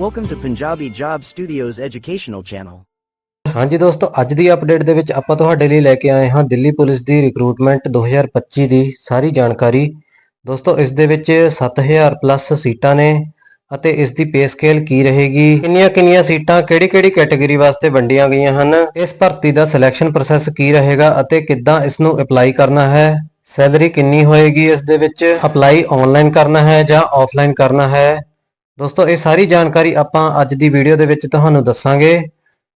Welcome to Punjabi Job Studios educational channel. ਹਾਂਜੀ ਦੋਸਤੋ, ਅੱਜ ਦੀ ਅਪਡੇਟ ਦੇ ਵਿੱਚ ਆਪਾਂ ਤੁਹਾਡੇ ਲਈ ਲੈ ਕੇ ਆਏ ਹਾਂ ਦਿੱਲੀ ਪੁਲਿਸ ਦੀ ਰਿਕਰੂਟਮੈਂਟ 2025 ਦੀ ਸਾਰੀ ਜਾਣਕਾਰੀ। ਦੋਸਤੋ, ਇਸ ਦੇ ਵਿੱਚ 7000 ਪਲੱਸ ਸੀਟਾਂ ਨੇ ਅਤੇ ਇਸ ਦੀ ਪੇ ਸਕੇਲ ਕੀ ਰਹੇਗੀ? ਕਿੰਨੀਆਂ ਕਿੰਨੀਆਂ ਸੀਟਾਂ ਕਿਹੜੀ ਕਿਹੜੀ ਕੈਟਾਗਰੀ ਵਾਸਤੇ ਵੰਡੀਆਂ ਗਈਆਂ ਹਨ? ਇਸ ਭਰਤੀ ਦਾ ਸਿਲੈਕਸ਼ਨ ਪ੍ਰੋਸੈਸ ਕੀ ਰਹੇਗਾ ਅਤੇ ਕਿੱਦਾਂ ਇਸ ਨੂੰ ਅਪਲਾਈ ਕਰਨਾ ਹੈ? ਸੈਲਰੀ ਕਿੰਨੀ ਹੋਏਗੀ ਇਸ ਦੇ ਵਿੱਚ? ਅਪਲਾਈ ਆਨਲਾਈਨ ਕਰਨਾ ਹੈ ਜਾਂ ਆਫਲਾਈਨ ਕਰਨਾ ਹੈ? ਦੋਸਤੋ, ਇਹ ਸਾਰੀ ਜਾਣਕਾਰੀ ਆਪਾਂ ਅੱਜ ਦੀ ਵੀਡੀਓ ਦੇ ਵਿੱਚ ਤੁਹਾਨੂੰ ਦੱਸਾਂਗੇ।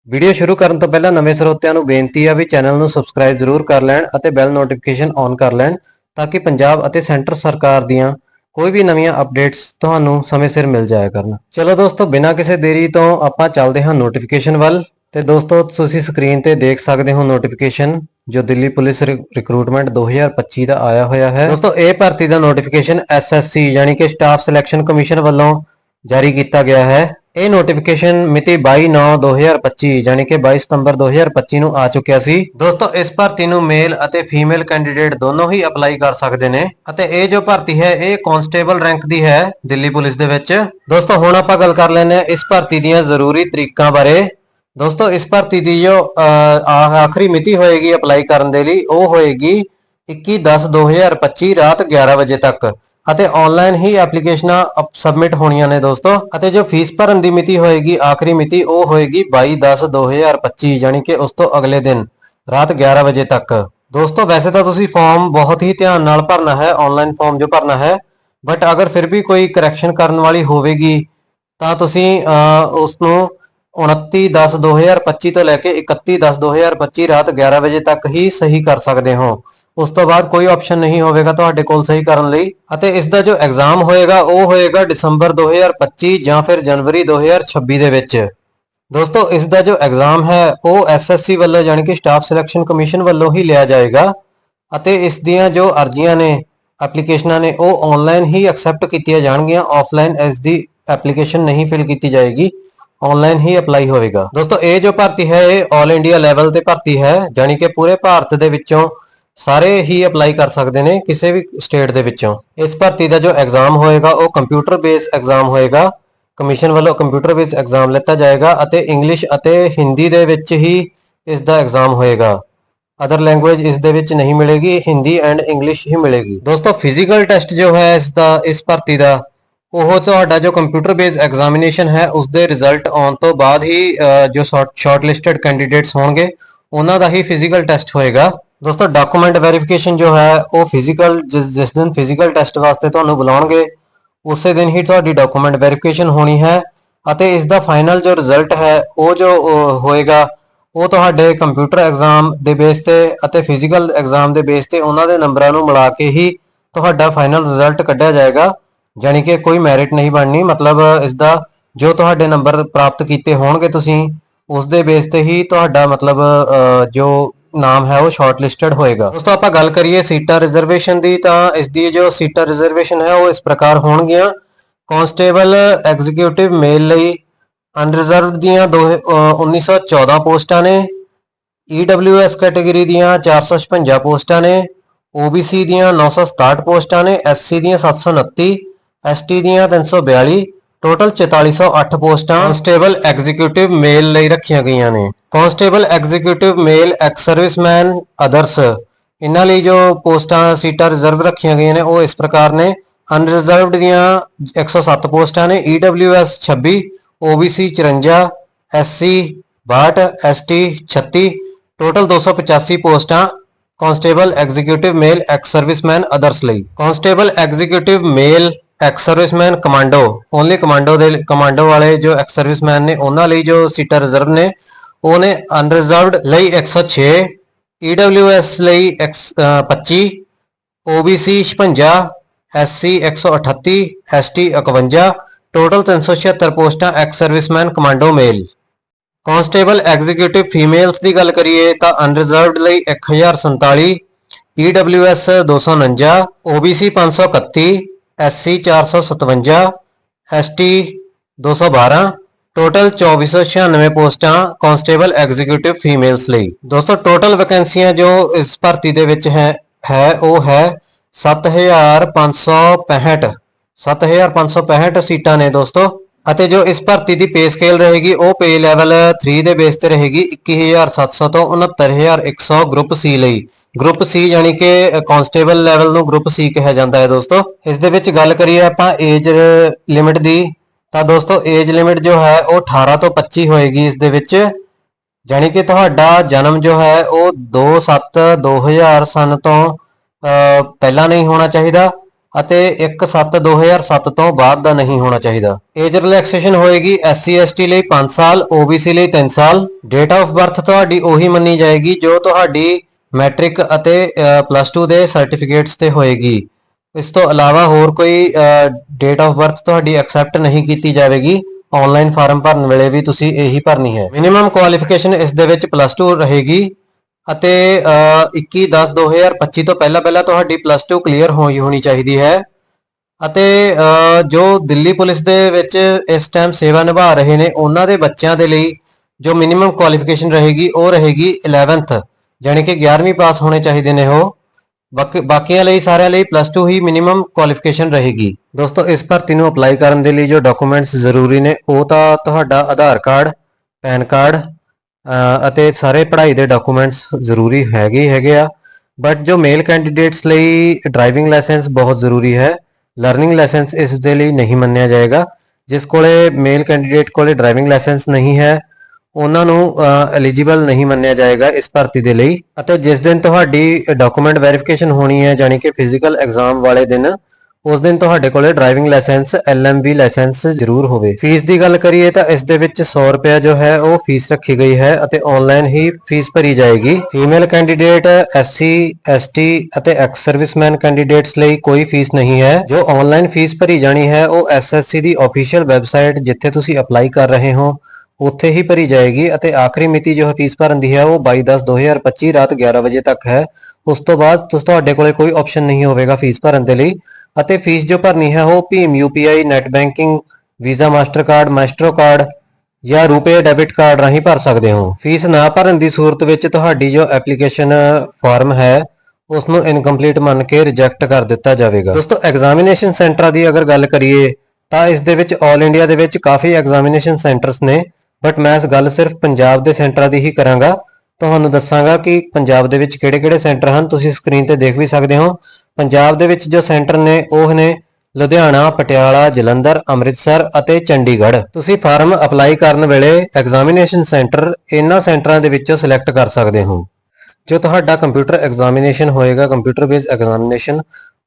ਵੀਡੀਓ ਸ਼ੁਰੂ ਕਰਨ ਤੋਂ ਪਹਿਲਾਂ ਨਵੇਂ ਸਰੋਤਿਆਂ ਨੂੰ ਬੇਨਤੀ ਹੈ ਵੀ ਚੈਨਲ ਨੂੰ ਸਬਸਕ੍ਰਾਈਬ ਜ਼ਰੂਰ ਕਰ ਲੈਣ ਅਤੇ ਬੈਲ ਨੋਟੀਫਿਕੇਸ਼ਨ ਔਨ ਕਰ ਲੈਣ ਤਾਂ ਕਿ ਪੰਜਾਬ ਅਤੇ ਸੈਂਟਰ ਸਰਕਾਰ ਦੀਆਂ ਕੋਈ ਵੀ ਨਵੀਆਂ ਅਪਡੇਟਸ ਤੁਹਾਨੂੰ ਸਮੇਂ ਸਿਰ ਮਿਲ ਜਾਇਆ ਕਰਨ। ਚਲੋ ਦੋਸਤੋ, ਬਿਨਾਂ ਕਿਸੇ ਦੇਰੀ ਤੋਂ ਆਪਾਂ ਚੱਲਦੇ ਹਾਂ ਨੋਟੀਫਿਕੇਸ਼ਨ ਵੱਲ। ਤੇ ਦੋਸਤੋ, ਤੁਸੀਂ ਸਕਰੀਨ ਤੇ ਦੇਖ ਸਕਦੇ ਹੋ ਨੋਟੀਫਿਕੇਸ਼ਨ ਜੋ ਦਿੱਲੀ ਪੁਲਿਸ ਰਿਕਰੂਟਮੈਂਟ 2025 ਦਾ ਆਇਆ ਹੋਇਆ ਹੈ। ਦੋਸਤੋ, ਇਹ ਭਰਤੀ ਦਾ ਨੋਟੀਫਿਕੇਸ਼ਨ ਐਸਐਸਸੀ ਯਾਨੀ ਕਿ ਸਟਾਫ ਸਿਲੈਕਸ਼ਨ ਕਮਿਸ਼ਨ ਵੱਲੋਂ ਜਾਰੀ ਕੀਤਾ ਗਿਆ ਹੈ। ਇਹ ਨੋਟੀਫਿਕੇਸ਼ਨ ਮਿਤੀ 22/9/2025 ਯਾਨੀ ਕਿ 22 ਸਤੰਬਰ 2025 ਨੂੰ ਆ ਚੁੱਕਿਆ ਸੀ। ਦੋਸਤੋ ਇਸ ਭਰਤੀ ਨੂੰ ਮੇਲ ਅਤੇ ਫੀਮੇਲ ਕੈਂਡੀਡੇਟ ਦੋਨੋਂ ਹੀ ਅਪਲਾਈ ਕਰ ਸਕਦੇ ਨੇ ਅਤੇ ਇਹ ਜੋ ਭਰਤੀ ਹੈ ਇਹ ਕਾਂਸਟੇਬਲ ਰੈਂਕ ਦੀ ਹੈ ਦਿੱਲੀ ਪੁਲਿਸ ਦੇ ਵਿੱਚ। ਦੋਸਤੋ ਹੁਣ ਆਪਾਂ ਗੱਲ ਕਰ ਲੈਂਦੇ ਹਾਂ ਇਸ ਭਰਤੀ ਦੀਆਂ ਜ਼ਰੂਰੀ ਤਰੀਕਾਂ ਬਾਰੇ। ਦੋਸਤੋ ਇਸ ਭਰਤੀ ਦੀ ਜੋ ਅਹ, ਆਖਰੀ ਮਿਤੀ ਹੋਏਗੀ ਅਪਲਾਈ ਕਰਨ ਦੇ ਲਈ ਉਹ ਹੋਏਗੀ 21/10/2025 ਰਾਤ 11 ਵਜੇ ਤੱਕ। ਅਤੇ ਆਨਲਾਈਨ ਹੀ ਐਪਲੀਕੇਸ਼ਨਾਂ ਸਬਮਿਟ ਹੋਣੀਆਂ ਨੇ ਦੋਸਤੋ। ਅਤੇ ਜੋ ਫੀਸ ਭਰਨ ਦੀ ਮਿਤੀ ਹੋਏਗੀ ਆਖਰੀ ਮਿਤੀ ਉਹ ਹੋਏਗੀ 22/10/2025 ਯਾਨੀ ਕਿ ਉਸ ਤੋਂ ਅਗਲੇ ਦਿਨ ਰਾਤ 11 ਵਜੇ ਤੱਕ। ਦੋਸਤੋ ਵੈਸੇ ਤਾਂ ਤੁਸੀਂ ਫਾਰਮ ਬਹੁਤ ਹੀ ਧਿਆਨ ਨਾਲ ਭਰਨਾ ਹੈ ਆਨਲਾਈਨ ਫਾਰਮ ਜੋ ਭਰਨਾ ਹੈ। ਬਟ ਅਗਰ ਫਿਰ ਵੀ ਕੋਈ ਕਰੈਕਸ਼ਨ ਕਰਨ ਵਾਲੀ ਹੋਵੇਗੀ ਤਾਂ ਤੁਸੀਂ ਅਹ, ਉਸ ਨੂੰ 29/10/2025 ਤੋਂ ਲੈ ਕੇ 31/10/2025 ਰਾਤ 11 ਵਜੇ ਤੱਕ ਹੀ ਸਹੀ ਕਰ ਸਕਦੇ ਹੋ। ਉਸ ਤੋਂ ਬਾਅਦ ਕੋਈ ਆਪਸ਼ਨ ਨਹੀਂ ਹੋਵੇਗਾ ਤੁਹਾਡੇ ਕੋਲ ਸਹੀ ਕਰਨ ਲਈ ਅਤੇ ਇਸ ਦਾ ਜੋ ਐਗਜ਼ਾਮ ਹੋਏਗਾ, ਉਹ ਹੋਏਗਾ ਦਸੰਬਰ 2025 ਜਾਂ ਫਿਰ ਜਨਵਰੀ 2026 ਦੇ ਵਿੱਚ। ਦੋਸਤੋ, ਇਸ ਦਾ ਜੋ ਐਗਜ਼ਾਮ ਹੈ, ਉਹ ਐਸਐਸਸੀ ਵੱਲੋਂ ਯਾਨੀ ਕਿ ਸਟਾਫ ਸਿਲੈਕਸ਼ਨ ਕਮਿਸ਼ਨ ਵੱਲੋਂ ਹੀ ਲਿਆ ਜਾਏਗਾ ਅਤੇ ਇਸ ਦੀਆਂ ਜੋ ਅਰਜ਼ੀਆਂ ਨੇ ਐਪਲੀਕੇਸ਼ਨਾਂ ਨੇ, ਉਹ ਆਨਲਾਈਨ ਹੀ ਐਕਸੈਪਟ ਕੀਤੀਆਂ ਜਾਣਗੀਆਂ। ਆਫਲਾਈਨ ਇਸ ਦੀ ਐਪਲੀਕੇਸ਼ਨ ਨਹੀਂ ਫਿਲ ਕੀਤੀ ਜਾਏਗੀ। ਆਨਲਾਈਨ ਹੀ ਅਪਲਾਈ ਹੋਵੇਗਾ। ਦੋਸਤੋ, ਇਹ ਜੋ ਭਰਤੀ ਹੈ, ਇਹ 올 ਇੰਡੀਆ ਲੈਵਲ ਤੇ ਭਰਤੀ ਹੈ ਯਾਨੀ ਕਿ ਪੂਰੇ ਭਾਰਤ ਦੇ ਵਿੱਚੋਂ ਸਾਰੇ ਹੀ ਅਪਲਾਈ ਕਰ ਸਕਦੇ ਨੇ ਕਿਸੇ ਵੀ ਸਟੇਟ ਦੇ ਵਿੱਚੋਂ। ਇਸ ਭਰਤੀ ਦਾ ਜੋ ਐਗਜ਼ਾਮ ਹੋਏਗਾ, ਉਹ ਕੰਪਿਊਟਰ ਬੇਸ ਐਗਜ਼ਾਮ ਹੋਏਗਾ। ਕਮਿਸ਼ਨ ਵੱਲੋਂ ਕੰਪਿਊਟਰ ਬੇਸ ਐਗਜ਼ਾਮ ਲਿੱਤਾ ਜਾਏਗਾ ਅਤੇ ਇੰਗਲਿਸ਼ ਅਤੇ ਹਿੰਦੀ ਦੇ ਵਿੱਚ ਹੀ ਇਸ ਦਾ ਐਗਜ਼ਾਮ ਹੋਏਗਾ। ਅਦਰ ਲੈਂਗੁਏਜ ਇਸ ਦੇ ਵਿੱਚ ਨਹੀਂ ਮਿਲੇਗੀ ਹਿੰਦੀ ਐਂਡ ਇੰਗਲਿਸ਼ ਹੀ ਮਿਲੇਗੀ। ਦੋਸਤੋ ਫਿਜ਼ੀਕਲ ਟੈਸਟ ਜੋ ਹੈ, ਇਸ ਦਾ, ਇਸ ਭਰਤੀ ਦਾ ਉਹ ਤੁਹਾਡਾ ਜੋ ਕੰਪਿਊਟਰ ਬੇਸ ਐਗਜ਼ਾਮੀਨੇਸ਼ਨ ਹੈ ਉਸ ਦੇ ਰਿਜ਼ਲਟ ਆਉਣ ਤੋਂ ਬਾਅਦ ਹੀ ਅਹ, ਜੋ ਸ਼ਾਰਟ ਲਿਸਟਡ ਕੈਂਡੀਡੇਟਸ ਹੋਣਗੇ ਉਹਨਾਂ ਦਾ ਹੀ ਫਿਜ਼ੀਕਲ ਟੈਸਟ ਹੋਏਗਾ। ਦੋਸਤੋ ਡਾਕੂਮੈਂਟ ਵੈਰੀਫਿਕੇਸ਼ਨ ਜੋ ਹੈ ਉਹ ਫਿਜ਼ੀਕਲ ਜਿਸ ਜਿਸ ਦਿਨ ਫਿਜ਼ੀਕਲ ਟੈਸਟ ਵਾਸਤੇ ਤੁਹਾਨੂੰ ਬੁਲਾਉਣਗੇ ਉਸੇ ਦਿਨ ਹੀ ਤੁਹਾਡੀ ਡਾਕੂਮੈਂਟ ਵੈਰੀਫਿਕੇਸ਼ਨ ਹੋਣੀ ਹੈ ਅਤੇ ਇਸ ਦਾ ਫਾਈਨਲ ਜੋ ਰਿਜ਼ਲਟ ਹੈ ਉਹ ਜੋ ਹੋਏਗਾ ਉਹ ਤੁਹਾਡੇ ਕੰਪਿਊਟਰ ਐਗਜ਼ਾਮ ਦੇ ਬੇਸ ਤੇ ਅਤੇ ਫਿਜ਼ੀਕਲ ਐਗਜ਼ਾਮ ਦੇ ਬੇਸ ਤੇ ਉਹਨਾਂ ਦੇ ਨੰਬਰਾਂ ਨੂੰ ਮਿਲਾ ਕੇ ਹੀ ਤੁਹਾਡਾ ਫਾਈਨਲ ਰਿਜ਼ਲਟ ਕੱਢਿਆ ਜਾਏਗਾ। ਯਾਨੀ ਕਿ ਕੋਈ ਮੈਰਿਟ ਨਹੀਂ ਬਣਨੀ, ਮਤਲਬ ਇਸ ਦਾ ਜੋ ਤੁਹਾਡੇ ਨੰਬਰ ਪ੍ਰਾਪਤ ਕੀਤੇ ਹੋਣਗੇ ਤੁਸੀਂ ਉਸ ਦੇ ਬੇਸ ਤੇ ਹੀ ਤੁਹਾਡਾ ਮਤਲਬ ਜੋ ਨਾਮ ਹੈ ਉਹ ਸ਼ਾਰਟ ਲਿਸਟਡ ਹੋਏਗਾ। ਦੋਸਤੋ, ਆਪਾਂ ਗੱਲ ਕਰੀਏ ਸੀਟਾਂ ਰਿਜ਼ਰਵੇਸ਼ਨ ਦੀ, ਤਾਂ ਇਸ ਦੀ ਜੋ ਸੀਟਾਂ ਰਿਜ਼ਰਵੇਸ਼ਨ ਹੈ, ਉਹ ਇਸ ਪ੍ਰਕਾਰ ਹੋਣਗੀਆਂ। ਕਾਂਸਟੇਬਲ ਐਗਜ਼ੀਕਿਊਟਿਵ ਮੇਲ ਲਈ ਅਨਰਿਜ਼ਰਵਡ ਦੀਆਂ ਦੋ- ਅਹ 1914 ਪੋਸਟਾਂ ਨੇ। EWS ਕੈਟਾਗਰੀ ਦੀਆਂ 456 ਪੋਸਟਾਂ ਨੇ। OBC ਦੀਆਂ 967 ਪੋਸਟਾਂ ਨੇ। SC ਦੀਆਂ 729 ST ਦੀਆਂ 342 ਟੋਟਲ 4408 ਪੋਸਟਾਂ ਕਾਂਸਟੇਬਲ ਐਗਜ਼ੀਕਿਊਟਿਵ ਮੇਲ ਲਈ ਰੱਖੀਆਂ ਗਈਆਂ ਨੇ। Constable executive male ex serviceman others. ਇਹਨਾਂ ਲਈ ਜੋ ਪੋਸਟਾਂ, ਸੀਟਾਂ ਰਿਜ਼ਰਵ ਰੱਖੀਆਂ ਗਈਆਂ ਨੇ, ਉਹ ਇਸ ਪ੍ਰਕਾਰ ਨੇ। ਅਨਰਿਜ਼ਰਵਡ ਦੀਆਂ 107 ਪੋਸਟਾਂ ਨੇ E EWS 26 OBC 54 SC 62 ST 36 total 285 ਪੋਸਟਾਂ constable executive male ex serviceman others ਲਈ। Constable executive male ex serviceman commando only commando ਦੇ ਕਮਾਂਡੋ ਵਾਲੇ ਜੋ ਐਕਸ ਸਰਵਿਸਮੈਨ ਨੇ, ਉਹਨਾਂ ਲਈ ਜੋ ਸੀਟਾਂ ਰਿਜ਼ਰਵ ਨੇ ਉਹ ਨੇ ਅਨਰਿਜ਼ਰਵਡ ਲਈ 106 EWS ਲਈ ex- uh 25 OBC 56 SC 138 ST 51 total 376 ਪੋਸਟਾਂ ex serviceman commando male constable executive females ਦੀ ਗੱਲ ਕਰੀਏ ਤਾਂ ਅਨਰਿਜ਼ਰਵਡ ਲਈ 1047 EWS 249 OBC 531 SC 457 ST 212 total 2496 ਪੋਸਟਾਂ ਕਾਂਸਟੇਬਲ ਐਗਜ਼ੀਕਿਊਟਿਵ ਫੀਮੇਲਸ ਲਈ। ਦੋਸਤੋ, ਟੋਟਲ ਵੈਕੈਂਸੀਆਂ ਜੋ ਇਸ ਭਰਤੀ ਦੇ ਵਿੱਚ ਹੈ ਹੈ, ਉਹ ਹੈ 7565 7565 ਸੀਟਾਂ ਨੇ ਦੋਸਤੋ। ਅਤੇ ਜੋ ਇਸ ਭਰਤੀ ਦੀ ਪੇ ਸਕੇਲ ਰਹੇਗੀ, ਉਹ ਪੇ ਲੈਵਲ 3 ਦੇ ਬੇਸ ਤੇ ਰਹੇਗੀ 21700 ਤੋਂ 69100 ਗਰੁੱਪ ਸੀ ਲਈ। ਗਰੁੱਪ ਸੀ ਯਾਨੀ ਕਿ ਕਾਂਸਟੇਬਲ ਲੈਵਲ ਨੂੰ ਗਰੁੱਪ ਸੀ ਕਿਹਾ ਜਾਂਦਾ ਹੈ ਦੋਸਤੋ। ਇਸ ਦੇ ਵਿੱਚ ਗੱਲ ਕਰੀਏ ਆਪਾਂ ਏਜ ਲਿਮਿਟ ਦੀ, ਤਾਂ ਦੋਸਤੋ ਏਜ ਲਿਮਿਟ ਜੋ ਹੈ, ਉਹ 18 ਤੋਂ 25 ਹੋਏਗੀ ਇਸ ਦੇ ਵਿੱਚ। ਯਾਨੀ ਕਿ ਤੁਹਾਡਾ ਜਨਮ ਜੋ ਹੈ, ਉਹ 2/7/2000 ਸਨ ਤੋਂ ਪਹਿਲਾਂ ਨਹੀਂ ਹੋਣਾ ਚਾਹੀਦਾ। ਅਤੇ 1/7/2007 ਤੋਂ ਬਾਅਦ ਦਾ ਨਹੀਂ ਹੋਣਾ ਚਾਹੀਦਾ। ਏਜ ਰਿਲੈਕਸੇਸ਼ਨ ਹੋਏਗੀ SC ST ਲਈ 5 ਸਾਲ OBC ਲਈ 3 ਸਾਲ। ਡੇਟ ਆਫ ਬਰਥ ਤੁਹਾਡੀ ਉਹੀ ਮੰਨੀ ਜਾਏਗੀ ਜੋ ਤੁਹਾਡੀ ਮੈਟ੍ਰਿਕ ਅਤੇ ਪਲੱਸ 2 ਦੇ ਸਰਟੀਫਿਕੇਟਸ ਤੇ ਹੋਏਗੀ। ਇਸ ਤੋਂ ਇਲਾਵਾ ਹੋਰ ਕੋਈ ਡੇਟ ਆਫ ਬਰਥ ਤੁਹਾਡੀ ਐਕਸੈਪਟ ਨਹੀਂ ਕੀਤੀ ਜਾਵੇਗੀ। ਆਨਲਾਈਨ ਫਾਰਮ ਭਰਨ ਵੇਲੇ ਵੀ ਤੁਸੀਂ ਇਹੀ ਭਰਨੀ ਹੈ। ਮਿਨੀਮਮ ਕੁਆਲੀਫਿਕੇਸ਼ਨ ਇਸ ਦੇ ਵਿੱਚ ਪਲੱਸ 2 ਰਹੇਗੀ। ਅਤੇ 21/10/2025 ਤੋਂ ਪਹਿਲਾਂ ਪਹਿਲਾਂ ਤੁਹਾਡੀ ਪਲੱਸ 2 ਕਲੀਅਰ ਹੋਈ ਹੋਣੀ ਚਾਹੀਦੀ ਹੈ। ਅਤੇ ਜੋ ਦਿੱਲੀ ਪੁਲਿਸ ਦੇ ਵਿੱਚ ਇਸ ਟਾਈਮ ਸੇਵਾ ਨਿਭਾ ਰਹੇ ਨੇ, ਉਹਨਾਂ ਦੇ ਬੱਚਿਆਂ ਦੇ ਲਈ ਜੋ ਮਿਨੀਮਮ ਕੁਆਲੀਫਿਕੇਸ਼ਨ ਰਹੇਗੀ, ਉਹ ਰਹੇਗੀ 11th ਯਾਨੀ ਕਿ 11ਵੀਂ ਪਾਸ ਹੋਣੇ ਚਾਹੀਦੇ ਨੇ ਉਹ। ਬਾਕੀ, ਬਾਕੀਆਂ ਲਈ, ਸਾਰਿਆਂ ਲਈ ਪਲੱਸ 2 ਹੀ ਮਿਨੀਮਮ ਕੁਆਲੀਫਿਕੇਸ਼ਨ ਰਹੇਗੀ। ਦੋਸਤੋ, ਇਸ ਭਰਤੀ ਨੂੰ ਅਪਲਾਈ ਕਰਨ ਦੇ ਲਈ ਜੋ ਡਾਕੂਮੈਂਟਸ ਜ਼ਰੂਰੀ ਨੇ, ਉਹ ਤਾਂ ਤੁਹਾਡਾ ਆਧਾਰ ਕਾਰਡ, ਪੈਨ ਕਾਰਡ ਅਤੇ ਸਾਰੇ ਪੜ੍ਹਾਈ ਦੇ ਡਾਕੂਮੈਂਟਸ ਜ਼ਰੂਰੀ ਹੈਗੇ ਹੀ ਹੈਗੇ ਆ। ਬਟ ਜੋ ਮੇਲ ਕੈਂਡੀਡੇਟਸ ਲਈ ਡਰਾਈਵਿੰਗ ਲਾਇਸੈਂਸ ਬਹੁਤ ਜ਼ਰੂਰੀ ਹੈ ਲਰਨਿੰਗ ਲਾਇਸੈਂਸ ਇਸ ਦੇ ਲਈ ਨਹੀਂ ਮੰਨਿਆ ਜਾਏਗਾ। ਜਿਸ ਕੋਲੇ ਮੇਲ ਕੈਂਡੀਡੇਟ ਕੋਲੇ ਡਰਾਈਵਿੰਗ ਲਾਇਸੈਂਸ ਨਹੀਂ ਹੈ, ਉਹਨਾਂ ਨੂੰ ਐਲੀਜੀਬਲ ਨਹੀਂ ਮੰਨਿਆ ਜਾਏਗਾ ਇਸ ਭਰਤੀ ਦੇ ਲਈ। ਅਤੇ ਜਿਸ ਦਿਨ ਤੁਹਾਡੀ ਡਾਕੂਮੈਂਟ ਵੈਰੀਫਿਕੇਸ਼ਨ ਹੋਣੀ ਹੈ ਯਾਨੀ ਕਿ ਫਿਜ਼ੀਕਲ ਐਗਜ਼ਾਮ ਵਾਲੇ ਦਿਨ ਉਸ ਦਿਨ ਤੁਹਾਡੇ ਕੋਲੇ ਡਰਾਈਵਿੰਗ ਲਾਇਸੈਂਸ LMB ਲਾਇਸੈਂਸ ਜ਼ਰੂਰ ਹੋਵੇ। ਫੀਸ ਦੀ ਗੱਲ ਕਰੀਏ ਤਾਂ ਇਸ ਦੇ ਵਿੱਚ 100 ਰੁਪਏ ਜੋ ਹੈ, ਉਹ ਫੀਸ ਰੱਖੀ ਗਈ ਹੈ ਅਤੇ ਆਨਲਾਈਨ ਹੀ ਫੀਸ ਭਰੀ ਜਾਏਗੀ। ਫੀਮੇਲ ਕੈਂਡੀਡੇਟ SC ST ਅਤੇ ਐਕਸ ਸਰਵਿਸਮੈਨ ਕੈਂਡੀਡੇਟਸ ਲਈ ਕੋਈ ਫੀਸ ਨਹੀਂ ਹੈ। ਜੋ ਆਨਲਾਈਨ ਫੀਸ ਭਰੀ ਜਾਣੀ ਹੈ, ਉਹ SSC ਦੀ ਅਫੀਸ਼ੀਅਲ ਵੈਬਸਾਈਟ ਜਿੱਥੇ ਤੁਸੀਂ ਅਪਲਾਈ ਕਰ ਰਹੇ ਹੋ ਉੱਥੇ ਹੀ ਭਰੀ ਜਾਏਗੀ ਅਤੇ ਆਖਰੀ ਮਿਤੀ ਜੋ ਫੀਸ ਭਰਨ ਦੀ ਹੈ ਉਹ 22/10/2025 ਰਾਤ 11 ਵਜੇ ਤੱਕ ਹੈ। ਉਸ ਤੋਂ ਬਾਅਦ ਤੁਹਾਡੇ ਕੋਲੇ ਕੋਈ ਆਪਸ਼ਨ ਨਹੀਂ ਹੋਵੇਗਾ ਫੀਸ ਭਰਨ ਦੇ ਲਈ ਅਤੇ ਫੀਸ ਜੋ ਭਰਨੀ ਹੈ ਉਹ ਭੀਮ UPI net banking, Visa, Mastercard, Maestro card ਜਾਂ ਰੁਪਏ ਡੈਬਿਟ ਕਾਰਡ ਰਾਹੀਂ ਭਰ ਸਕਦੇ ਹੋ। ਫੀਸ ਨਾ ਭਰਨ ਦੀ ਸੂਰਤ ਵਿੱਚ ਤੁਹਾਡੀ ਜੋ ਐਪਲੀਕੇਸ਼ਨ ਫਾਰਮ ਹੈ ਉਸ ਨੂੰ ਇਨਕੰਪਲੀਟ ਮੰਨ ਕੇ ਰਿਜੈਕਟ ਕਰ ਦਿੱਤਾ ਜਾਵੇਗਾ। ਦੋਸਤੋ, ਐਗਜ਼ਾਮੀਨੇਸ਼ਨ ਸੈਂਟਰਾਂ ਦੀ ਅਗਰ ਗੱਲ ਕਰੀਏ ਤਾਂ ਇਸ ਦੇ ਵਿੱਚ 올 ਇੰਡੀਆ ਦੇ ਵਿੱਚ ਕਾਫੀ ਐਗਜ਼ਾਮੀਨੇਸ਼ਨ ਸੈਂਟਰਸ ਨੇ। ਬਟ ਮੈਂ ਇਸ ਗੱਲ ਸਿਰਫ ਪੰਜਾਬ ਦੇ ਸੈਂਟਰਾਂ ਦੀ ਹੀ ਕਰਾਂਗਾ। ਤੁਹਾਨੂੰ ਦੱਸਾਂਗਾ ਕਿ ਪੰਜਾਬ ਦੇ ਵਿੱਚ ਕਿਹੜੇ-ਕਿਹੜੇ ਸੈਂਟਰ ਹਨ। ਤੁਸੀਂ ਸਕਰੀਨ ਤੇ ਦੇਖ ਵੀ ਸਕਦੇ ਹੋ। ਪੰਜਾਬ ਦੇ ਵਿੱਚ ਜੋ ਸੈਂਟਰ ਨੇ, ਉਹ ਨੇ ਲੁਧਿਆਣਾ, ਪਟਿਆਲਾ, ਜਲੰਧਰ, ਅੰਮ੍ਰਿਤਸਰ ਅਤੇ ਚੰਡੀਗੜ੍ਹ। ਤੁਸੀਂ ਫਾਰਮ ਅਪਲਾਈ ਕਰਨ ਵੇਲੇ ਐਗਜ਼ਾਮੀਨੇਸ਼ਨ ਸੈਂਟਰ ਇਹਨਾਂ ਸੈਂਟਰਾਂ ਦੇ ਵਿੱਚੋਂ ਸਿਲੈਕਟ ਕਰ ਸਕਦੇ ਹੋ। ਜੋ ਤੁਹਾਡਾ ਕੰਪਿਊਟਰ ਐਗਜ਼ਾਮੀਨੇਸ਼ਨ ਹੋਏਗਾ, ਕੰਪਿਊਟਰ ਬੇਸਡ ਐਗਜ਼ਾਮੀਨੇਸ਼ਨ,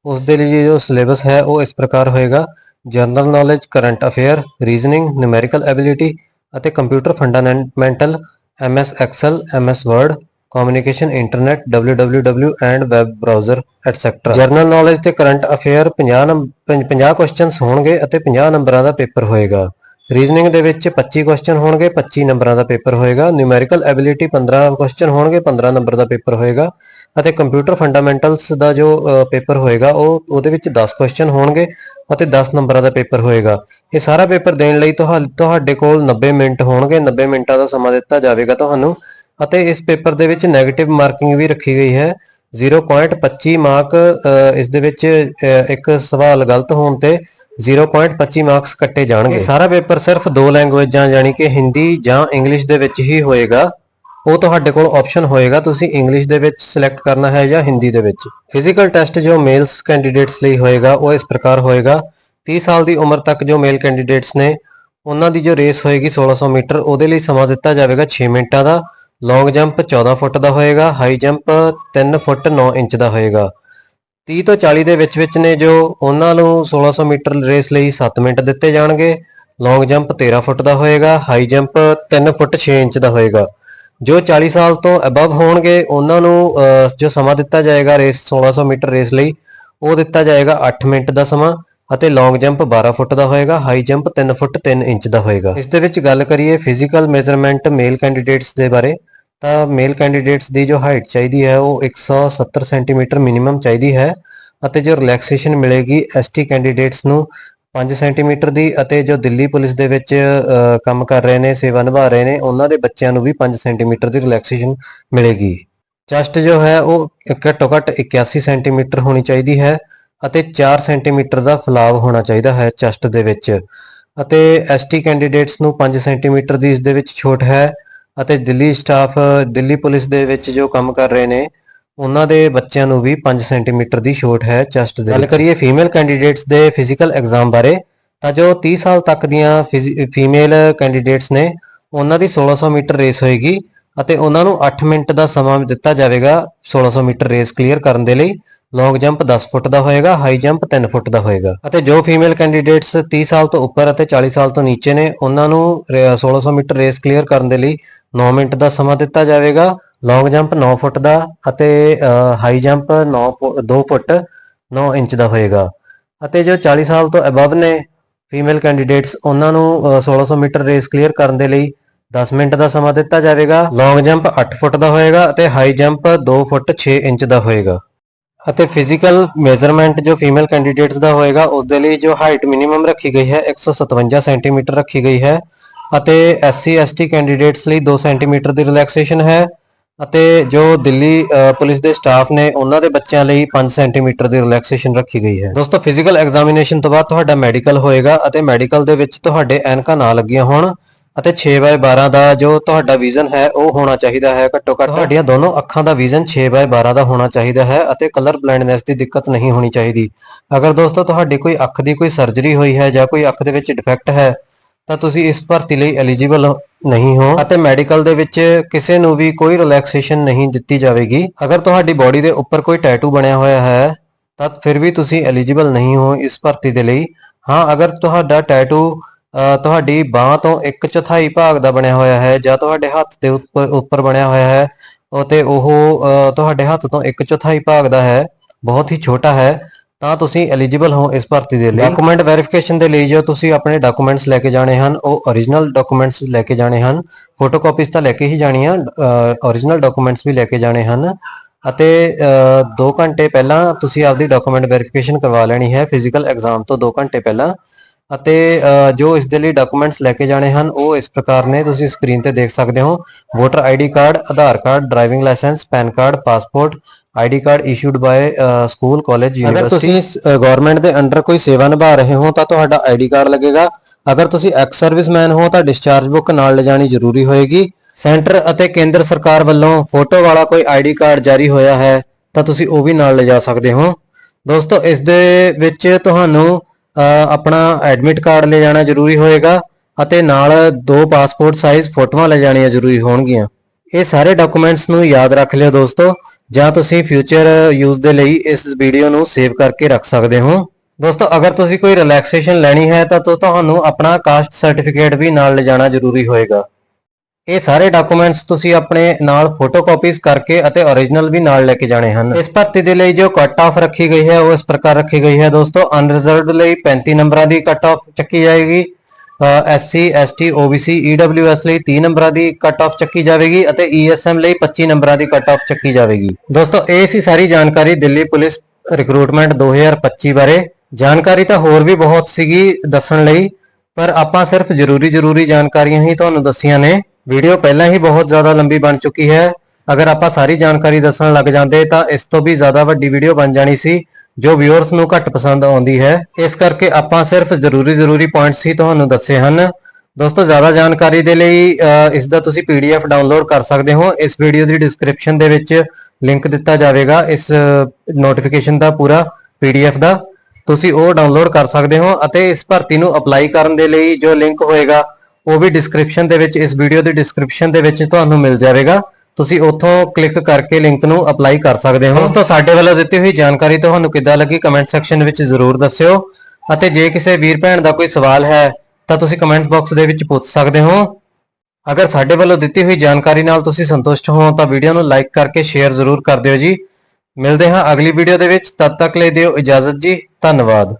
ਉਸ ਦੇ ਲਈ ਜੋ ਸਿਲੇਬਸ ਹੈ, ਉਹ ਇਸ ਪ੍ਰਕਾਰ ਹੋਏਗਾ। General knowledge, current affair, reasoning, numerical ability ਅਤੇ computer fundamental MS Excel MS Word communication internet www and web browser etcetera general knowledge ਤੇ ਕਰੰਟ ਅਫੇਅਰ 50 ਨੰਬ- ਪੰਜ- 50 ਕੁਐਸਚਨਸ ਹੋਣਗੇ ਅਤੇ 50 ਨੰਬਰਾਂ ਦਾ ਪੇਪਰ ਹੋਏਗਾ। ਰੀਜ਼ਨਿੰਗ ਦੇ ਵਿੱਚ 25 ਕੁਐਸਚਨ ਹੋਣਗੇ 25 ਨੰਬਰਾਂ ਦਾ ਪੇਪਰ ਹੋਏਗਾ ਨਿਊਮੈਰੀਕਲ ਐਬਿਲਿਟੀ 15 ਕੁਐਸਚਨ ਹੋਣਗੇ 15 ਨੰਬਰ ਦਾ ਪੇਪਰ ਹੋਏਗਾ ਅਤੇ ਕੰਪਿਊਟਰ ਫੰਡਾਮੈਂਟਲਸ ਦਾ ਜੋ ਪੇਪਰ ਹੋਏਗਾ, ਉਹ, ਉਹਦੇ ਵਿੱਚ 10 ਕੁਐਸਚਨ ਹੋਣਗੇ ਅਤੇ 10 ਨੰਬਰਾਂ ਦਾ ਪੇਪਰ ਹੋਏਗਾ। ਇਹ ਸਾਰਾ ਪੇਪਰ ਦੇਣ ਲਈ ਤੁਹਾ- ਤੁਹਾਡੇ ਕੋਲ 90 ਮਿੰਟ ਹੋਣਗੇ 90 ਮਿੰਟਾਂ ਦਾ ਸਮਾਂ ਦਿੱਤਾ ਜਾਵੇਗਾ ਤੁਹਾਨੂੰ ਅਤੇ ਇਸ ਪੇਪਰ ਦੇ ਵਿੱਚ 네ਗੇਟਿਵ ਮਾਰਕਿੰਗ ਵੀ ਰੱਖੀ ਗਈ ਹੈ। 0.25 ਮਾਰਕ ਇਸ ਦੇ ਵਿੱਚ ਇੱਕ ਸਵਾਲ ਗਲਤ ਹੋਣ ਤੇ 0.25 ਮਾਰਕਸ ਕੱਟੇ ਜਾਣਗੇ। ਸਾਰਾ ਪੇਪਰ ਸਿਰਫ ਦੋ ਲੈਂਗੁਏਜਾਂ ਯਾਨੀ ਕਿ ਹਿੰਦੀ ਜਾਂ ਇੰਗਲਿਸ਼ ਦੇ ਵਿੱਚ ਹੀ ਹੋਏਗਾ। ਉਹ ਤੁਹਾਡੇ ਕੋਲ ਆਪਸ਼ਨ ਹੋਏਗਾ। ਤੁਸੀਂ ਇੰਗਲਿਸ਼ ਦੇ ਵਿੱਚ ਸਿਲੈਕਟ ਕਰਨਾ ਹੈ ਜਾਂ ਹਿੰਦੀ ਦੇ ਵਿੱਚ। ਫਿਜ਼ੀਕਲ ਟੈਸਟ ਜੋ ਮੇਲਸ ਕੈਂਡੀਡੇਟਸ ਲਈ ਹੋਏਗਾ ਉਹ ਇਸ ਪ੍ਰਕਾਰ ਹੋਏਗਾ। 30 ਸਾਲ ਦੀ ਉਮਰ ਤੱਕ ਜੋ ਮੇਲ ਕੈਂਡੀਡੇਟਸ ਨੇ ਉਹਨਾਂ ਦੀ ਜੋ ਰੇਸ ਹੋਏਗੀ 1600 ਮੀਟਰ ਉਹਦੇ ਲਈ ਸਮਾਂ ਦਿੱਤਾ ਜਾਵੇਗਾ 6 ਮਿੰਟਾਂ ਦਾ। ਲੌਂਗ ਜੰਪ 14 ਫੁੱਟ ਦਾ ਹੋਏਗਾ, ਹਾਈ ਜੰਪ 3 ਫੁੱਟ 9 ਇੰਚ ਦਾ ਹੋਏਗਾ। 30 ਤੋਂ 40 ਦੇ ਵਿੱਚ ਵਿੱਚ ਨੇ ਜੋ ਉਹਨਾਂ ਨੂੰ 1600 ਮੀਟਰ ਰੇਸ ਲਈ 7 ਮਿੰਟ ਦਿੱਤੇ ਜਾਣਗੇ। ਲੌਂਗ ਜੰਪ 13 ਫੁੱਟ ਦਾ ਹੋਏਗਾ, ਹਾਈ ਜੰਪ 3 ਫੁੱਟ 6 ਇੰਚ ਦਾ ਹੋਏਗਾ। ਜੋ 40 ਸਾਲ ਤੋਂ ਅਬਵ ਹੋਣਗੇ, ਉਹਨਾਂ ਨੂੰ ਜੋ ਸਮਾਂ ਦਿੱਤਾ ਜਾਏਗਾ ਰੇਸ 1600 ਮੀਟਰ ਰੇਸ ਲਈ, ਉਹ ਦਿੱਤਾ ਜਾਏਗਾ 8 ਮਿੰਟ ਦਾ ਸਮਾਂ। ਅਤੇ ਲੌਂਗ ਜੰਪ 12 ਫੁੱਟ ਦਾ ਹੋਏਗਾ ਹਾਈ ਜੰਪ 3 ਫੁੱਟ 3 ਇੰਚ ਦਾ ਹੋਏਗਾ। ਇਸ ਦੇ ਵਿੱਚ ਗੱਲ ਕਰੀਏ ਫਿਜ਼ੀਕਲ ਮੈਜ਼ਰਮੈਂਟ ਮੇਲ ਕੈਂਡੀਡੇਟਸ ਦੇ ਬਾਰੇ, ਤਾਂ ਮੇਲ ਕੈਂਡੀਡੇਟਸ ਦੀ ਜੋ ਹਾਈਟ ਚਾਹੀਦੀ ਹੈ, ਉਹ 170 ਸੈਂਟੀਮੀਟਰ ਮਿਨੀਮਮ ਚਾਹੀਦੀ ਹੈ ਅਤੇ ਜੋ ਰਿਲੈਕਸੇਸ਼ਨ ਮਿਲੇਗੀ ਐਸਟੀ ਕੈਂਡੀਡੇਟਸ ਨੂੰ 5 ਸੈਂਟੀਮੀਟਰ ਦੀ ਅਤੇ ਜੋ ਦਿੱਲੀ ਪੁਲਿਸ ਦੇ ਵਿੱਚ ਕੰਮ ਕਰ ਰਹੇ ਨੇ, ਸੇਵਾ ਨਿਭਾ ਰਹੇ ਨੇ, ਉਹਨਾਂ ਦੇ ਬੱਚਿਆਂ ਨੂੰ ਵੀ 5 ਸੈਂਟੀਮੀਟਰ ਦੀ ਰਿਲੈਕਸੇਸ਼ਨ ਮਿਲੇਗੀ। ਚੈਸਟ ਜੋ ਹੈ, ਉਹ ਘੱਟੋ ਘੱਟ 81 ਸੈਂਟੀਮੀਟਰ ਹੋਣੀ ਚਾਹੀਦੀ ਹੈ ਅਤੇ 4 ਸੈਂਟੀਮੀਟਰ ਦਾ ਫਲਾਵ ਹੋਣਾ ਚਾਹੀਦਾ ਹੈ ਚੈਸਟ ਦੇ ਵਿੱਚ। ਅਤੇ ਐਸਟੀ ਕੈਂਡੀਡੇਟਸ ਨੂੰ 5 ਸੈਂਟੀਮੀਟਰ ਦੀ ਇਸ ਦੇ ਵਿੱਚ ਛੋਟ ਹੈ ਅਤੇ ਦਿੱਲੀ ਸਟਾਫ ਦਿੱਲੀ ਪੁਲਿਸ ਦੇ ਵਿੱਚ ਜੋ ਕੰਮ ਕਰ ਰਹੇ ਨੇ, ਉਹਨਾਂ ਦੇ ਬੱਚਿਆਂ ਨੂੰ ਵੀ 5 ਸੈਂਟੀਮੀਟਰ ਦੀ ਛੋਟ ਹੈ ਚੈਸਟ ਦੇ ਗੱਲ ਕਰੀਏ ਫੀਮੇਲ ਕੈਂਡੀਡੇਟਸ ਦੇ ਫਿਜ਼ੀਕਲ ਐਗਜ਼ਾਮ ਬਾਰੇ, ਤਾਂ ਜੋ 30 ਸਾਲ ਤੱਕ ਦੀਆਂ ਫੀਮੇਲ ਕੈਂਡੀਡੇਟਸ ਨੇ, ਉਹਨਾਂ ਦੀ 1600 ਮੀਟਰ ਰੇਸ ਹੋਏਗੀ ਅਤੇ ਉਹਨਾਂ ਨੂੰ 8 ਮਿੰਟ ਦਾ ਸਮਾਂ ਦਿੱਤਾ ਜਾਵੇਗਾ 1600 ਮੀਟਰ ਰੇਸ ਕਲੀਅਰ ਕਰਨ ਦੇ ਲਈ। ਲੌਂਗ ਜੰਪ 10 ਫੁੱਟ ਦਾ ਹੋਏਗਾ ਹਾਈ ਜੰਪ 3 ਫੁੱਟ ਦਾ ਹੋਏਗਾ। ਅਤੇ ਜੋ ਫੀਮੇਲ ਕੈਂਡੀਡੇਟਸ 30 ਸਾਲ ਤੋਂ ਉੱਪਰ ਅਤੇ 40 ਸਾਲ ਤੋਂ ਨੀਚੇ ਨੇ ਉਹਨਾਂ ਨੂੰ ਰੇ- 1600 ਮੀਟਰ ਰੇਸ ਕਲੀਅਰ ਕਰਨ ਦੇ ਲਈ 9 ਮਿੰਟ ਦਾ ਸਮਾਂ ਦਿੱਤਾ ਜਾਵੇਗਾ। ਲੌਂਗ ਜੰਪ 9 ਫੁੱਟ ਦਾ ਅਤੇ ਹਾਈ ਜੰਪ 9 2 ਫੁੱਟ 9 ਇੰਚ ਦਾ ਹੋਏਗਾ। ਅਤੇ ਜੋ 40 ਸਾਲ ਤੋਂ ਅਬਵ ਨੇ ਫੀਮੇਲ ਕੈਂਡੀਡੇਟਸ ਉਹਨਾਂ ਨੂੰ ਅ, 1600 ਮੀਟਰ ਰੇਸ ਕਲੀਅਰ ਕਰਨ ਦੇ ਲਈ 10 ਮਿੰਟ ਦਾ ਸਮਾਂ ਦਿੱਤਾ ਜਾਵੇਗਾ। ਲੌਂਗ ਜੰਪ 8 ਫੁੱਟ ਦਾ ਹੋਏਗਾ ਅਤੇ ਹਾਈ ਜੰਪ 2 ਫੁੱਟ 6 ਇੰਚ ਦਾ ਹੋਏਗਾ। ਅਤੇ ਫਿਜ਼ੀਕਲ ਮੇਜ਼ਰਮੈਂਟ ਜੋ ਫੀਮੇਲ ਕੈਂਡੀਡੇਟਸ ਦਾ ਹੋਏਗਾ ਉਸ ਦੇ ਲਈ ਜੋ ਹਾਈਟ ਮਿਨੀਮਮ ਰੱਖੀ ਗਈ ਹੈ 157 ਸੈਂਟੀਮੀਟਰ ਰੱਖੀ ਗਈ ਹੈ ਅਤੇ ਐਸਸੀ ਐਸਟੀ ਕੈਂਡੀਡੇਟਸ ਲਈ 2 ਸੈਂਟੀਮੀਟਰ ਦੀ ਰਿਲੈਕਸੇਸ਼ਨ ਹੈ ਅਤੇ ਜੋ ਦਿੱਲੀ ਪੁਲਿਸ ਦੇ ਸਟਾਫ ਨੇ ਉਹਨਾਂ ਦੇ ਬੱਚਿਆਂ ਲਈ 5 ਸੈਂਟੀਮੀਟਰ ਦੀ ਰਿਲੈਕਸੇਸ਼ਨ ਰੱਖੀ ਗਈ ਹੈ। ਦੋਸਤੋ ਫਿਜ਼ੀਕਲ ਐਗਜ਼ਾਮੀਨੇਸ਼ਨ ਤੋਂ ਬਾਅਦ ਤੁਹਾਡਾ ਮੈਡੀਕਲ ਹੋਏਗਾ ਅਤੇ ਮੈਡੀਕਲ ਦੇ ਵਿੱਚ ਤੁਹਾਡੇ ਐਨਕਾਂ ਨਾ ਲੱਗੀਆਂ ਹੋਣ। ਅਤੇ 6/12 ਦਾ ਜੋ ਤੁਹਾਡਾ ਵਿਜ਼ਨ ਹੈ ਉਹ ਹੋਣਾ ਚਾਹੀਦਾ ਹੈ। ਘੱਟੋ ਘੱਟ ਤੁਹਾਡੀਆਂ ਦੋਨੋਂ ਅੱਖਾਂ ਦਾ ਵਿਜ਼ਨ 6/12 ਦਾ ਹੋਣਾ ਚਾਹੀਦਾ ਹੈ ਅਤੇ ਕਲਰ ਬਲਾਈਂਡਨੈਸ ਦੀ ਦਿੱਕਤ ਨਹੀਂ ਹੋਣੀ ਚਾਹੀਦੀ। ਅਗਰ ਦੋਸਤੋ ਤੁਹਾਡੀ ਕੋਈ ਅੱਖ ਦੀ ਕੋਈ ਸਰਜਰੀ ਹੋਈ ਹੈ ਜਾਂ ਕੋਈ ਅੱਖ ਦੇ ਵਿੱਚ ਡਿਫੈਕਟ ਹੈ ਤਾਂ ਤੁਸੀਂ ਇਸ ਭਰਤੀ ਲਈ ਐਲੀਜੀਬਲ ਨਹੀਂ ਹੋ ਅਤੇ ਮੈਡੀਕਲ ਦੇ ਵਿੱਚ ਕਿਸੇ ਨੂੰ ਵੀ ਕੋਈ ਰਿਲੈਕਸੇਸ਼ਨ ਨਹੀਂ ਦਿੱਤੀ ਜਾਵੇਗੀ। ਅਗਰ ਤੁਹਾਡੀ ਬਾਡੀ ਦੇ ਉੱਪਰ ਕੋਈ ਟੈਟੂ ਬਣਿਆ ਹੋਇਆ ਹੈ ਤਾਂ ਫਿਰ ਵੀ ਤੁਸੀਂ ਐਲੀਜੀਬਲ ਨਹੀਂ ਹੋ ਇਸ ਭਰਤੀ ਦੇ ਲਈ। ਹਾਂ ਅਗਰ ਤੁਹਾਡਾ ਟੈਟੂ ਤੁਹਾਡੀ ਬਾਹ ਤੋਂ ਇੱਕ ਚੌਥਾਈ ਭਾਗ ਦਾ ਬਣਿਆ ਹੋਇਆ ਹੈ, ਜਾਂ ਤੁਹਾਡੇ ਹੱਥ ਦੇ ਉੱਪਰ ਉੱਪਰ ਬਣਿਆ ਹੋਇਆ ਹੈ ਉਹ ਉਹ ਤੁਹਾਡੇ ਹੱਥ ਤੋਂ ਇੱਕ ਚੌਥਾਈ ਭਾਗ ਦਾ ਹੈ, ਬਹੁਤ ਹੀ ਛੋਟਾ ਹੈ, ਤਾਂ ਤੁਸੀਂ ਐਲੀਜੀਬਲ ਹੋ ਇਸ ਭਰਤੀ ਦੇ ਲਈ। ਡਾਕੂਮੈਂਟ ਵੈਰੀਫਿਕੇਸ਼ਨ ਦੇ ਲਈ ਜੋ ਤੁਸੀਂ ਆਪਣੇ ਡਾਕੂਮੈਂਟਸ ਲੈ ਕੇ ਜਾਣੇ ਹਨ, ਉਹ origignal ਡਾਕੂਮੈਂਟਸ ਲੈ ਕੇ ਜਾਣੇ ਹਨ ਫੋਟੋਕਾਪੀਜ਼ ਤਾਂ ਲੈ ਕੇ ਹੀ ਜਾਣੀਆਂ origignal ਡਾਕੂਮੈਂਟਸ ਵੀ ਲੈ ਕੇ ਜਾਣੇ ਹਨ, ਅਤੇ 2 ਘੰਟੇ ਪਹਿਲਾਂ ਤੁਸੀਂ ਆਪਦੀ ਡਾਕੂਮੈਂਟ ਵੈਰੀਫਿਕੇਸ਼ਨ ਕਰਵਾ ਲੈਣੀ ਹੈ ਫਿਜ਼ੀਕਲ ਐਗਜ਼ਾਮ ਤੋਂ 2 ਘੰਟੇ ਪਹਿਲਾਂ। ਅਤੇ ਜੋ ਇਸ ਦੇ ਲਈ ਡਾਕੂਮੈਂਟਸ ਲੈ ਕੇ ਜਾਣੇ ਹਨ ਉਹ ਇਸ ਪ੍ਰਕਾਰ ਨੇ ਤੁਸੀਂ ਸਕਰੀਨ ਤੇ ਦੇਖ ਸਕਦੇ ਹੋ। Voter ID card Aadhaar card driving licence PAN card passport ID card issued by school college ਅਗਰ ਯੂਨੀਵਰਸਿਟੀ ਤੁਸੀਂ ਗਵਰਨਮੈਂਟ ਦੇ ਅੰਡਰ ਕੋਈ ਸੇਵਾ ਨਿਭਾ ਰਹੇ ਹੋ ਤਾਂ ਤੁਹਾਡਾ ਆਈਡੀ ਕਾਰਡ ਲੱਗੇਗਾ। ਅਗਰ ਤੁਸੀਂ ਐਕਸ ਸਰਵਿਸਮੈਨ ਹੋ ਤਾਂ ਡਿਸਚਾਰਜ ਬੁੱਕ ਨਾਲ ਲਿਜਾਣੀ ਜ਼ਰੂਰੀ ਹੋਏਗੀ। ਸੈਂਟਰ ਅਤੇ ਕੇਂਦਰ ਸਰਕਾਰ ਵੱਲੋਂ ਫੋਟੋ ਵਾਲਾ ਕੋਈ ਆਈਡੀ ਕਾਰਡ ਜਾਰੀ ਹੋਇਆ ਹੈ ਤਾਂ ਤੁਸੀਂ ਉਹ ਵੀ ਨਾਲ ਲਿਜਾ ਸਕਦੇ ਹੋ। ਦੋਸਤੋ ਇਸ ਦੇ ਵਿੱਚ ਤੁਹਾਨੂੰ ਆਪਣਾ ਐਡਮਿਟ ਕਾਰਡ ਲੈ ਜਾਣਾ ਜ਼ਰੂਰੀ ਹੋਏਗਾ ਅਤੇ ਨਾਲ ਦੋ ਪਾਸਪੋਰਟ ਸਾਈਜ਼ ਫੋਟੋਆਂ ਲੈ ਜਾਣੀਆਂ ਜ਼ਰੂਰੀ ਹੋਣਗੀਆਂ। ਇਹ ਸਾਰੇ ਡਾਕੂਮੈਂਟਸ ਨੂੰ ਯਾਦ ਰੱਖ ਲਿਓ ਦੋਸਤੋ, ਜਾਂ ਤੁਸੀਂ ਫਿਊਚਰ ਯੂਜ਼ ਦੇ ਲਈ ਇਸ ਵੀਡੀਓ ਨੂੰ ਸੇਵ ਕਰਕੇ ਰੱਖ ਸਕਦੇ ਹੋ। ਦੋਸਤੋ, ਅਗਰ ਤੁਸੀਂ ਕੋਈ ਰਿਲੈਕਸੇਸ਼ਨ ਲੈਣੀ ਹੈ ਤਾਂ ਤੁਹਾਨੂੰ ਆਪਣਾ ਕਾਸਟ ਸਰਟੀਫਿਕੇਟ ਵੀ ਨਾਲ ਲਿਜਾਣਾ ਜ਼ਰੂਰੀ ਹੋਏਗਾ। ਇਹ ਸਾਰੇ ਡਾਕੂਮੈਂਟਸ ਤੁਸੀਂ ਆਪਣੇ ਨਾਲ ਫੋਟੋਕਾਪੀਜ਼ ਕਰਕੇ ਅਤੇ origignal ਵੀ ਨਾਲ ਲੈ ਕੇ ਜਾਣੇ ਹਨ। ਇਸ ਭਰਤੀ ਦੇ ਲਈ ਜੋ ਕੱਟ ਆਫ ਰੱਖੀ ਗਈ ਹੈ, ਉਹ ਇਸ ਪ੍ਰਕਾਰ ਰੱਖੀ ਗਈ ਹੈ। ਦੋਸਤੋ ਅਨਰਿਜ਼ਰਵਡ ਲਈ 35 ਨੰਬਰਾਂ ਦੀ ਕੱਟ ਆਫ ਚੱਕੀ ਜਾਏਗੀ। ਐਸਸੀ ਐਸਟੀ ਓਬੀਸੀ ਈਡਬਲਯੂਐਸ ਲਈ 30 ਨੰਬਰਾਂ ਦੀ ਕੱਟ ਆਫ ਚੱਕੀ ਜਾਵੇਗੀ ਅਤੇ ਈਐਸਐਮ ਲਈ 25 ਨੰਬਰਾਂ ਦੀ ਕੱਟ ਆਫ ਚੱਕੀ ਜਾਵੇਗੀ। ਦੋਸਤੋ, ਇਹ ਸੀ ਸਾਰੀ ਜਾਣਕਾਰੀ ਦਿੱਲੀ ਪੁਲਿਸ ਰਿਕਰੂਟਮੈਂਟ 2025 ਬਾਰੇ। ਜਾਣਕਾਰੀ ਤਾਂ ਹੋਰ ਵੀ ਬਹੁਤ ਸੀਗੀ ਦੱਸਣ ਲਈ, ਪਰ ਆਪਾਂ ਸਿਰਫ ਜ਼ਰੂਰੀ ਜ਼ਰੂਰੀ ਜਾਣਕਾਰੀਆਂ ਹੀ ਤੁਹਾਨੂੰ ਦੱਸੀਆਂ ਨੇ। ਵੀਡੀਓ ਪਹਿਲਾਂ ਹੀ ਬਹੁਤ ਜ਼ਿਆਦਾ ਲੰਬੀ ਬਣ ਚੁੱਕੀ ਹੈ। ਅਗਰ ਆਪਾਂ ਸਾਰੀ ਜਾਣਕਾਰੀ ਦੱਸਣ ਲੱਗ ਜਾਂਦੇ ਤਾਂ ਇਸ ਤੋਂ ਵੀ ਜ਼ਿਆਦਾ ਵੱਡੀ ਵੀਡੀਓ ਬਣ ਜਾਣੀ ਸੀ ਜੋ ਵਿਊਅਰਸ ਨੂੰ ਘੱਟ ਪਸੰਦ ਆਉਂਦੀ ਹੈ। ਇਸ ਕਰਕੇ ਆਪਾਂ ਸਿਰਫ ਜ਼ਰੂਰੀ ਜ਼ਰੂਰੀ ਪੁਆਇੰਟਸ ਹੀ ਤੁਹਾਨੂੰ ਦੱਸੇ ਹਨ। ਦੋਸਤੋ ਜ਼ਿਆਦਾ ਜਾਣਕਾਰੀ ਦੇ ਲਈ ਅ, ਇਸ ਦਾ ਤੁਸੀਂ ਪੀਡੀਐਫ ਡਾਊਨਲੋਡ ਕਰ ਸਕਦੇ ਹੋ। ਇਸ ਵੀਡੀਓ ਦੀ ਡਿਸਕ੍ਰਿਪਸ਼ਨ ਦੇ ਵਿੱਚ ਲਿੰਕ ਦਿੱਤਾ ਜਾਵੇਗਾ। ਇਸ ਨੋਟੀਫਿਕੇਸ਼ਨ ਦਾ ਪੂਰਾ ਪੀਡੀਐਫ ਦਾ। ਤੁਸੀਂ ਉਹ ਡਾਊਨਲੋਡ ਕਰ ਸਕਦੇ ਹੋ ਅਤੇ ਇਸ ਭਰਤੀ ਨੂੰ ਅਪਲਾਈ ਕਰਨ ਦੇ ਲਈ ਜੋ ਲਿੰਕ ਹੋਏਗਾ ਉਹ ਵੀ ਡਿਸਕ੍ਰਿਪਸ਼ਨ ਦੇ ਵਿੱਚ, ਇਸ ਵੀਡੀਓ ਦੀ ਡਿਸਕ੍ਰਿਪਸ਼ਨ ਦੇ ਵਿੱਚ ਤੁਹਾਨੂੰ ਮਿਲ ਜਾਵੇਗਾ। ਤੁਸੀਂ ਉੱਥੋਂ ਕਲਿੱਕ ਕਰਕੇ ਲਿੰਕ ਨੂੰ ਅਪਲਾਈ ਕਰ ਸਕਦੇ ਹੋ। ਦੋਸਤੋ, ਸਾਡੇ ਵੱਲੋਂ ਦਿੱਤੀ ਹੋਈ ਜਾਣਕਾਰੀ ਤੁਹਾਨੂੰ ਕਿੱਦਾਂ ਲੱਗੀ ਕਮੈਂਟ ਸੈਕਸ਼ਨ ਵਿੱਚ ਜ਼ਰੂਰ ਦੱਸਿਓ। ਅਤੇ ਜੇ ਕਿਸੇ ਵੀਰ ਭੈਣ ਦਾ ਕੋਈ ਸਵਾਲ ਹੈ, ਤਾਂ ਤੁਸੀਂ ਕਮੈਂਟ ਬਾਕਸ ਦੇ ਵਿੱਚ ਪੁੱਛ ਸਕਦੇ ਹੋ। ਅਗਰ ਸਾਡੇ ਵੱਲੋਂ ਦਿੱਤੀ ਹੋਈ ਜਾਣਕਾਰੀ ਨਾਲ ਤੁਸੀਂ ਸੰਤੁਸ਼ਟ ਹੋ, ਤਾਂ ਵੀਡੀਓ ਨੂੰ ਲਾਈਕ ਕਰਕੇ ਸ਼ੇਅਰ ਜ਼ਰੂਰ ਕਰ ਦਿਓ ਜੀ। ਮਿਲਦੇ ਹਾਂ ਅਗਲੀ ਵੀਡੀਓ ਦੇ ਵਿੱਚ। ਤਦ ਤੱਕ ਲਈ ਦਿਓ ਇਜਾਜ਼ਤ ਜੀ। ਧੰਨਵਾਦ।